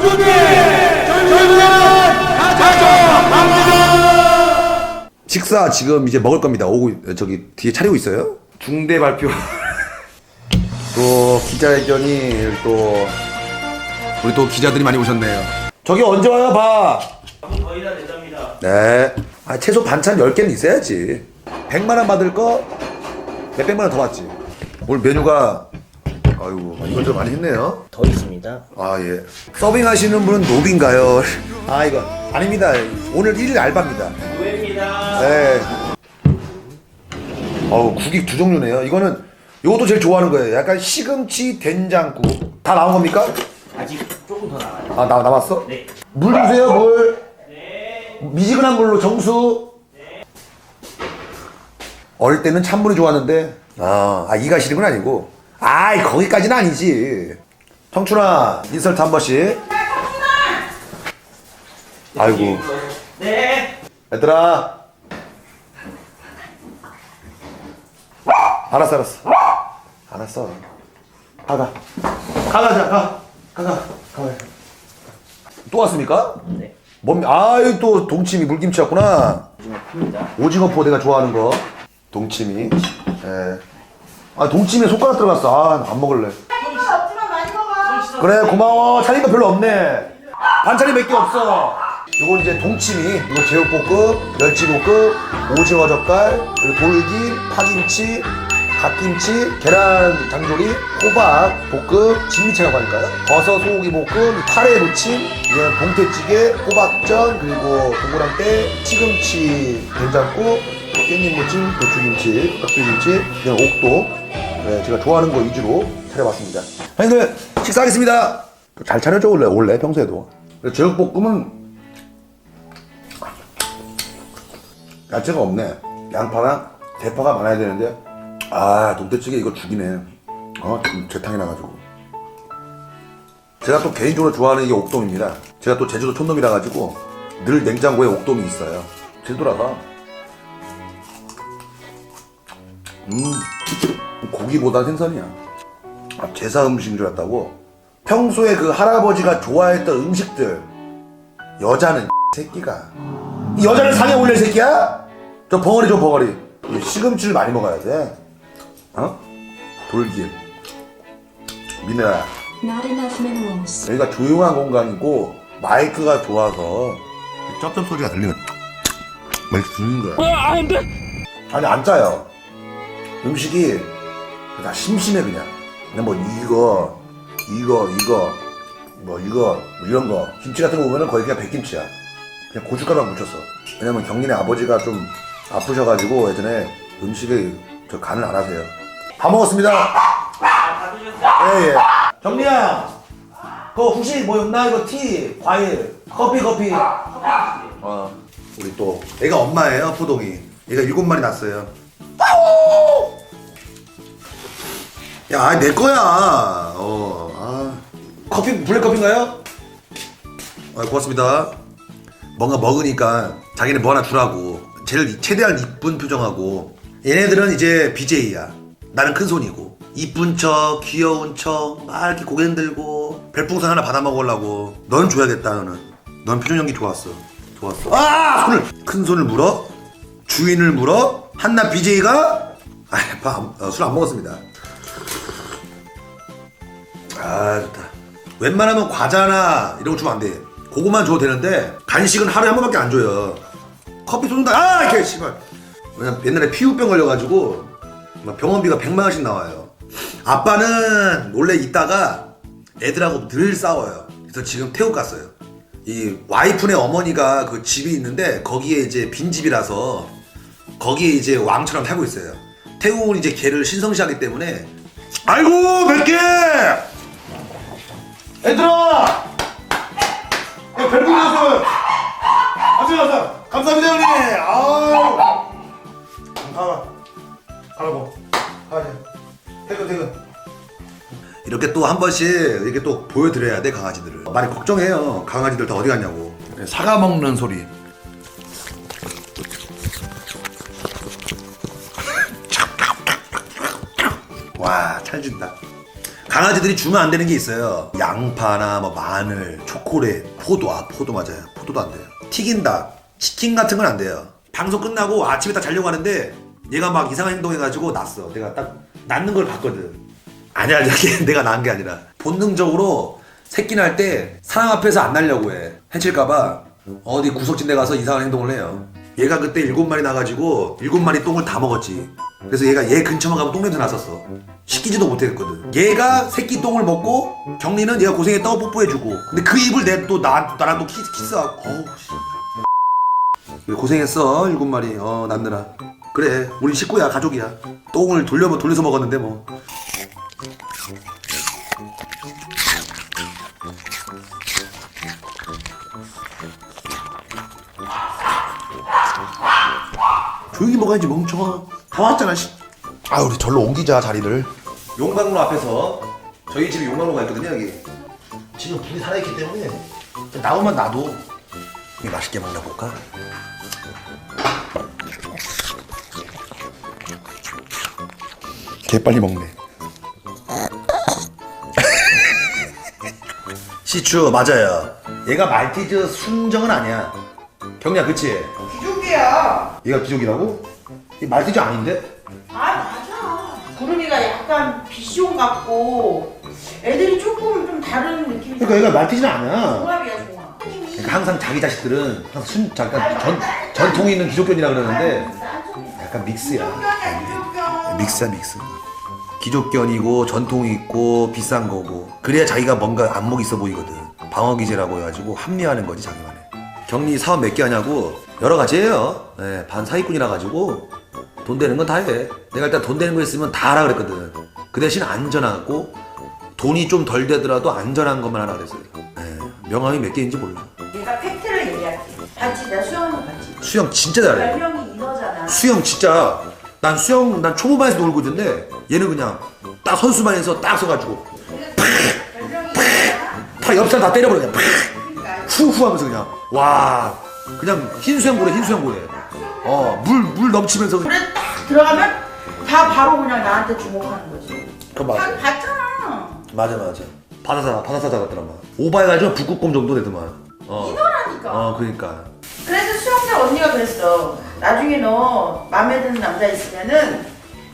준비 저희는 가져갑니다 식사 지금 이제 먹을 겁니다. 오고 저기 뒤에 차리고 있어요. 중대 발표. 또 기자회견이 또 우리 또 기자들이 많이 오셨네요. 저기 언제 와요, 봐. 거의 다 된답니다. 네. 아, 최소 반찬 10개는 있어야지. 100만 원 받을 거 몇백만 원 더 받지. 오늘 메뉴가 아이고 이것저것 많이 했네요. 더 있습니다. 아 예. 서빙 하시는 분은 노비인가요? 아 이거 아닙니다. 오늘 1일 알바입니다. 노예입니다. 네. 어우 국이 두 종류네요. 이거는 요것도 제일 좋아하는 거예요. 약간 시금치 된장국. 다 나온 겁니까? 아직 조금 더 나와요. 아 나, 남았어? 네. 물 주세요 물. 미지근한 물로 정수. 어릴 때는 찬물이 좋았는데 아, 아 이가 시린 건 아니고 아이 거기까지는 아니지. 청춘아 인설트 한 번씩. 아이고 네. 얘들아 알았어 알았어 알았어 가가 가가자 가 가가 가가 또 왔습니까? 네. 뭔 아유 또 동치미 물김치였구나 오징어 팝니다. 오징어 포 내가 좋아하는 거 동치미 예 아 동치미에 손가락 들어갔어. 아 안 먹을래. 없지만 많이 먹어. 그래 고마워. 차리가 별로 없네. 반찬이 몇 개 없어. 이거 이제 동치미. 이거 제육볶음 멸치볶음 오징어 젓갈 그리고 돌김 파김치 갓김치 계란 장조림 호박 볶음 진미채라고 할까요. 버섯 소고기 볶음 카레 무침 이건 동태찌개 호박전 그리고 동그랑땡 시금치 된장국 깻잎 무침 고추김치 깍두기김치 이건 옥도 네, 제가 좋아하는 거 위주로 차려봤습니다. 형님들 식사하겠습니다. 잘 차려줘 원래 원래 평소에도. 제육볶음은 야채가 없네. 양파랑 대파가 많아야 되는데 아 동태찌개 이거 죽이네. 어 재탕이 나가지고. 제가 또 개인적으로 좋아하는 이게 옥돔입니다. 제가 또 제주도 촌놈이라 가지고 늘 냉장고에 옥돔이 있어요. 제주도라가 음 고기보다 생선이야. 아, 제사 음식인 줄 알았다고? 평소에 그 할아버지가 좋아했던 음식들 여자는 새끼가 이 여자를 상에 올릴 새끼야? 저 벙어리 줘 벙어리 이 시금치를 많이 먹어야 돼 어? 돌김 미네랄 Not enough minerals. 여기가 조용한 공간이고 마이크가 좋아서 쩝쩝 소리가 들리는 마이크 들리는 거야 아니 안 짜요 음식이 다 심심해 그냥. 그냥 뭐 이거 이거 이거 뭐 이거 뭐 이런 거. 김치 같은 거 보면은 거의 그냥 백김치야. 그냥 고춧가루만 묻혔어 왜냐면 경린의 아버지가 좀 아프셔가지고 예전에 음식에 저 간을 안 하세요. 다 먹었습니다. 다 드셨어요? 예예. 경리야 그거 혹시 뭐 없나? 이거 티 과일 커피 커피. 어 우리 또 얘가 엄마예요 포동이. 얘가 일곱 마리 낳았어요 야, 내 거야. 어, 아. 커피, 블랙 커피인가요? 아, 고맙습니다. 뭔가 먹으니까 자기네 뭐 하나 주라고. 제일, 최대한 이쁜 표정하고. 얘네들은 이제 BJ야. 나는 큰 손이고. 이쁜 척, 귀여운 척, 막 이렇게 고개 흔들고. 별풍선 하나 받아 먹으려고. 넌 줘야겠다, 너는. 넌 표정 연기 좋았어. 좋았어. 아! 손을! 큰 손을 물어? 주인을 물어? 한나 BJ가? 아, 술안 먹었습니다. 아 좋다. 웬만하면 과자나 이런 거 주면 안돼. 그거만 줘도 되는데 간식은 하루에 한 번밖에 안 줘요. 커피 쏜다. 아 이렇게 씨발. 왜냐면 옛날에 피부병 걸려가지고 막 병원비가 100만 원씩 나와요. 아빠는 원래 있다가 애들하고 늘 싸워요. 그래서 지금 태국 갔어요. 이 와이프네 어머니가 그 집이 있는데 거기에 이제 빈집이라서 거기에 이제 왕처럼 살고 있어요. 태국은 이제 개를 신성시하기 때문에 아이고 몇개 얘들아! 야, 별풍 줬어! 아주 감사, 감사합니다, 형님! 아유! 가라. 가라고. 가야 돼. 퇴근, 퇴근. 이렇게 또 한 번씩 이렇게 또 보여드려야 돼, 강아지들을. 많이 걱정해요. 강아지들 다 어디 갔냐고. 사과 먹는 소리. 와, 찰진다. 강아지들이 주면 안 되는 게 있어요. 양파나 뭐 마늘, 초콜릿, 포도. 아, 포도 맞아요. 포도도 안 돼요. 튀긴 닭, 치킨 같은 건 안 돼요. 방송 끝나고 아침에 딱 자려고 하는데 얘가 막 이상한 행동해가지고 났어. 내가 딱 낳는 걸 봤거든. 아니야, 이게 내가 낳은 게 아니라 본능적으로 새끼 날 때 사람 앞에서 안 날려고 해. 해칠까봐 어디 구석진 데 가서 이상한 행동을 해요. 얘가 그때 일곱 마리 나가지고 일곱 마리 똥을 다 먹었지. 그래서 얘가 얘 근처만 가면 똥냄새 났었어. 시키지도 못했거든. 얘가 새끼 똥을 먹고 경리는 얘가 고생했다고 뽀뽀해주고. 근데 그 입을 내 또 나, 나랑 또 키스, 키스하고. 어우, 씨. 고생했어 일곱 마리 어 낳느라 그래 우리 식구야 가족이야 똥을 돌려 돌려서 먹었는데 뭐 조용히 먹어야지 멍청아 다 왔잖아 씨. 아 우리 절로 옮기자 자리를 용광로 앞에서 저희 집에 용광로가 있거든요 여기 지금 불이 살아있기 때문에 나오면 놔도 우리 맛있게 먹나 볼까? 개 빨리 먹네. 시추 맞아요. 얘가 말티즈 순정은 아니야. 경리야 그치? 기족이야. 얘가 기족이라고? 이 말티즈 아닌데? 아 맞아. 구름이가 약간 비숑 같고 애들이 조금 좀 다른 느낌이. 그러니까 얘가 말티즈는 아니야. 종합이야 종합. 그러니까 항상 자기 자식들은 항상 순 잠깐 전 전통이 있는 기독교인이라 그러는데 약간 믹스야. 믹스야 믹스. 기독견이고 전통이 있고 비싼 거고 그래야 자기가 뭔가 안목 있어 보이거든. 방어 기제라고 해가지고 합리화하는 거지 자기만의. 격리 사업 몇 개 하냐고 여러 가지예요. 예, 반 사기꾼이라 가지고 돈 되는 건 다 해. 내가 일단 돈 되는 거 있으면 다 하라 그랬거든. 그 대신 안전하고 돈이 좀 덜 되더라도 안전한 것만 하라 그랬어요. 예, 명함이 몇 개인지 몰라. 내가 팩트를 얘기할게. 봤지? 내가 수영을 봤지. 수영 진짜 잘해. 별명이 이거잖아. 수영 진짜 난 수영 난 초보반에서 놀고 있는데 얘는 그냥 딱 선수반에서 딱 서가지고 별명이 이거잖아. 다 때려버려 그냥 그러니까 후후 하면서 그냥 와 그냥 흰 수영고래 흰 수영고래 어물 물 넘치면서 물에 딱 들어가면 다 바로 그냥 나한테 주목하는 거지. 다 맞아 봤잖아. 맞아 맞아 바다사 바다사자 같더라만 오바해가지고 북극곰 정도 되더만 어, 이거라니까. 어 그러니까 그래서 수영장 언니가 그랬어. 나중에 너 마음에 드는 남자 있으면은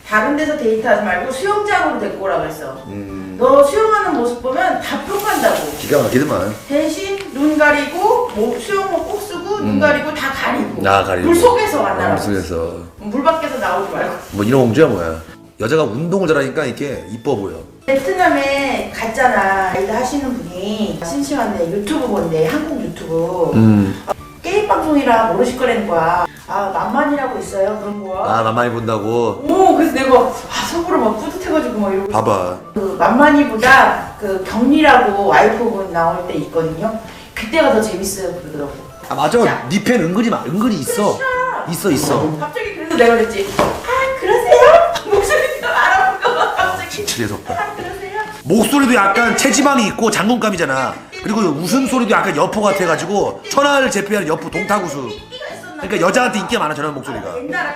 다른 데서 데이트하지 말고 수영장으로 데리고 오라 그랬어. 음 너 수영하는 모습 보면 다 뿅간다고. 기가 막히더만 대신 눈 가리고 뭐 수영복 꼭 쓰고 눈 가리고 다 가리고. 음. 나 가리고. 물 속에서 만나라. 물 속에서 물 밖에서 나오지 말고. 뭐 이런 공주야 뭐야 여자가 운동을 잘하니까 이렇게 이뻐 보여 베트남에 갔잖아. 일 하시는 분이 심심한데 유튜브 본대 한국 유튜브. 음. 게임 방송이라 모르실 거라는 거야. 아 만만이라고 있어요 그런 거야. 아 만만히 본다고 오 그래서 내가 아 속으로 막 뿌듯해가지고 막 이러고 봐봐 그 만만이보다 그 경리라고 와이프분 나올 때 있거든요 그때가 더 재밌어요 그러더라고 아 맞아. 니 팬 은근히 마- 은근히 있어. 있어 있어. 갑자기 그래서 내가 그랬지. 아 그러세요? 목소리도 알아보고 갑자기. 재수없다. 아 그러세요? 목소리도 약간 체지방이 있고 장군감이잖아. 그리고 웃음소리도 약간 여포 같아가지고 천하를 제패하는 여포 동타구수. 그러니까 여자한테 인기가 많아 저런 목소리가. 아, 옛날에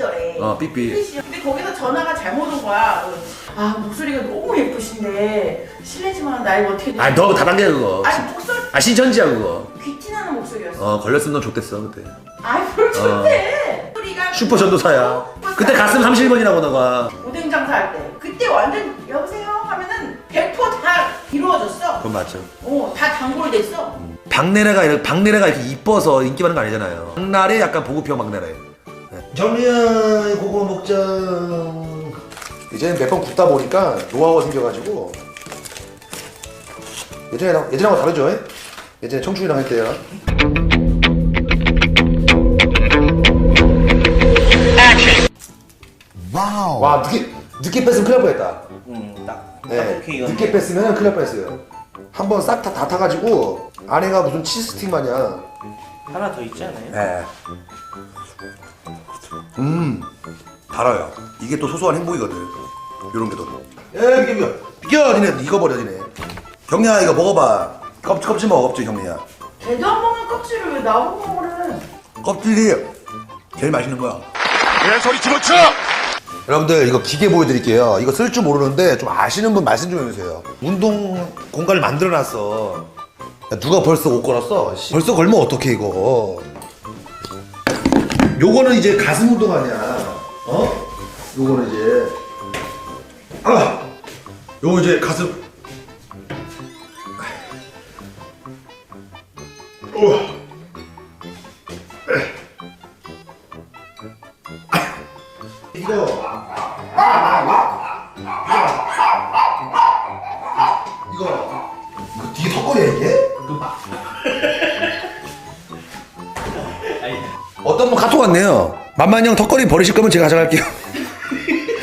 시절에. 어, 삐삐. 시절. 근데 거기서 전화가 잘못 온 거야. 아 목소리가 너무 예쁘신데. 실례지만 나이가 어떻게 되세요? 아너 다단계 그거. 아니 목소리 아 신천지야 그거. 귀티나는 목소리였어. 어 걸렸으면 너 좋댔어 그때. 아이 뭘 좋대. 소리가 슈퍼 전도사야. 그때 갔으면 31번이라고 너가. 오뎅 장사할 때. 그때 완전 여보세요? 하면은 100%다 이루어졌어. 그건 맞죠. 어 다 단골 됐어. 박내래가 이렇게 박내래가 이렇게 이뻐서 인기 많은 거 아니잖아요. 박나래 약간 보급형 박내래 정리야 그거 먹자. 이제 몇 번 굽다 보니까 노하우가 생겨가지고. 예전에 예전하고 다르죠? 예전에 청춘이랑 할 때요 와우. 와 늦게 늦게 뺐으면 큰일 날 뻔했다. 음딱 네, 오케이 이건 늦게 뺐으면 큰일 날 뻔했어요. 한번 싹 다 다 타가지고 안에가 무슨 치즈 스틱 마냥 하나 더 있지 않아요? 네. 음 달아요 이게 또 소소한 행복이거든 요런 게더 에 비켜 비켜 비켜 니네 이거 버려 니네 경리야 이거 먹어봐 껍질 껍질 먹어 껍질 경리야 걔도 안 먹는 껍질을 왜 나보고 그래 껍질이 제일 맛있는 거야 개소리 집어쳐! 여러분들 이거 기계 보여드릴게요. 이거 쓸 줄 모르는데 좀 아시는 분 말씀 좀 해주세요. 운동 공간을 만들어놨어. 야, 누가 벌써 옷 걸었어? 씨, 벌써 걸면 어떡해 이거. 요거는 이제 가슴 운동 아니야. 어? 요거는 이제 아, 요거 이제 가슴. 이거 이거 이거 뒤에 턱걸이야 이게? 어떤 분 카톡 왔네요. 만만 형 턱걸이 버리실 거면 제가 가져갈게요.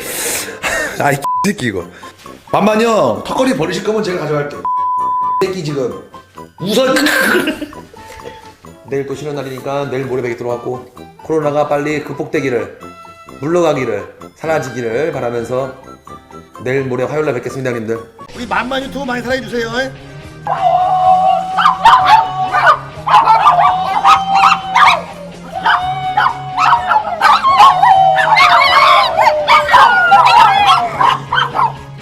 아이 새끼 이거. 만만 형 턱걸이 버리실 거면 제가 가져갈게요. 새끼 지금 우선 내일 또 쉬는 날이니까 내일 모레 뵙도록 하고 코로나가 빨리 극복되기를 물러가기를 사라지기를 바라면서 내일 모레 화요일 날 뵙겠습니다 형님들 우리 만만 유튜브 많이 사랑해주세요